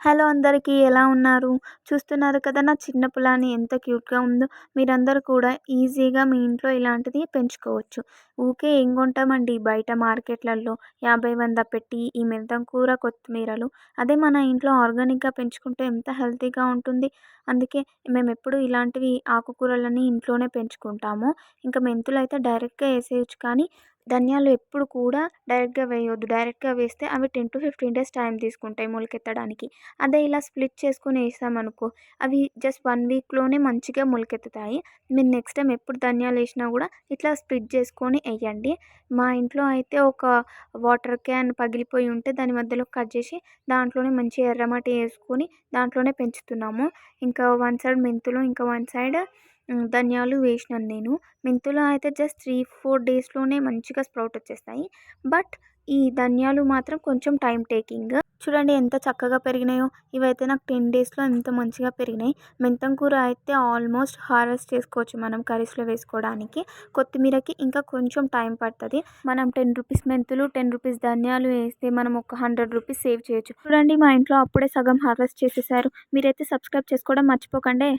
Hello అందరికీ ఎలా ఉన్నారు? చూస్తున్నారు కదా నా చిన్న పులాని ఎంత క్యూట్గా ఉందో. మీరందరూ కూడా ఈజీగా మీ ఇంట్లో ఇలాంటిది పెంచుకోవచ్చు. ఊకే ఏం కొంటామండి బయట మార్కెట్లలో యాభై వంద పెట్టి ఈ మెంతం కూర కొత్తిమీరలు. అదే మన ఇంట్లో ఆర్గానిక్గా పెంచుకుంటే ఎంత హెల్తీగా ఉంటుంది. అందుకే మేము ఎప్పుడు ఇలాంటివి ఆకుకూరలని ఇంట్లోనే పెంచుకుంటాము. ఇంకా మెంతులు అయితే డైరెక్ట్గా వేసేయచ్చు కానీ ధనియాలు ఎప్పుడు కూడా డైరెక్ట్గా వేయొద్దు. డైరెక్ట్గా వేస్తే అవి ten to fifteen days time తీసుకుంటాయి మొలకెత్తడానికి. అదే ఇలా స్ప్లిట్ చేసుకొని వేసామనుకో అవి జస్ట్ వన్ వీక్లోనే మంచిగా మొలకెత్తుతాయి. మీరు నెక్స్ట్ టైం ఎప్పుడు ధనియాలు వేసినా కూడా ఇట్లా స్ప్లిట్ చేసుకొని వేయండి. మా ఇంట్లో అయితే ఒక వాటర్ క్యాన్ పగిలిపోయి ఉంటే దాని మధ్యలో కట్ చేసి దాంట్లోనే మంచి ఎర్రమట్టి వేసుకొని దాంట్లోనే పెంచుతున్నాము. ఇంకా వన్ సైడ్ మెంతులు ఇంకా వన్ సైడ్ ధనియాలు వేసినాను నేను. మెంతులు అయితే జస్ట్ త్రీ ఫోర్ డేస్లోనే మంచిగా స్ప్రౌట్ వచ్చేస్తాయి. బట్ ఈ ధనియాలు మాత్రం కొంచెం టైం టేకింగ్ చూడండి ఎంత చక్కగా పెరిగినాయో. ఇవైతే నాకు టెన్ డేస్లో ఎంత మంచిగా పెరిగినాయి. మెంతం కూర అయితే ఆల్మోస్ట్ హార్వెస్ట్ చేసుకోవచ్చు మనం కర్రీస్లో వేసుకోవడానికి. కొత్తిమీరకి ఇంకా కొంచెం టైం పడుతుంది. మనం టెన్ రూపీస్ మెంతులు టెన్ రూపీస్ ధనియాలు వేస్తే మనం ఒక హండ్రెడ్ రూపీస్ సేవ్ చేయొచ్చు. చూడండి మా ఇంట్లో అప్పుడే సగం హార్వెస్ట్ చేసేసారు. మీరైతే సబ్స్క్రైబ్ చేసుకోవడం మర్చిపోకండి.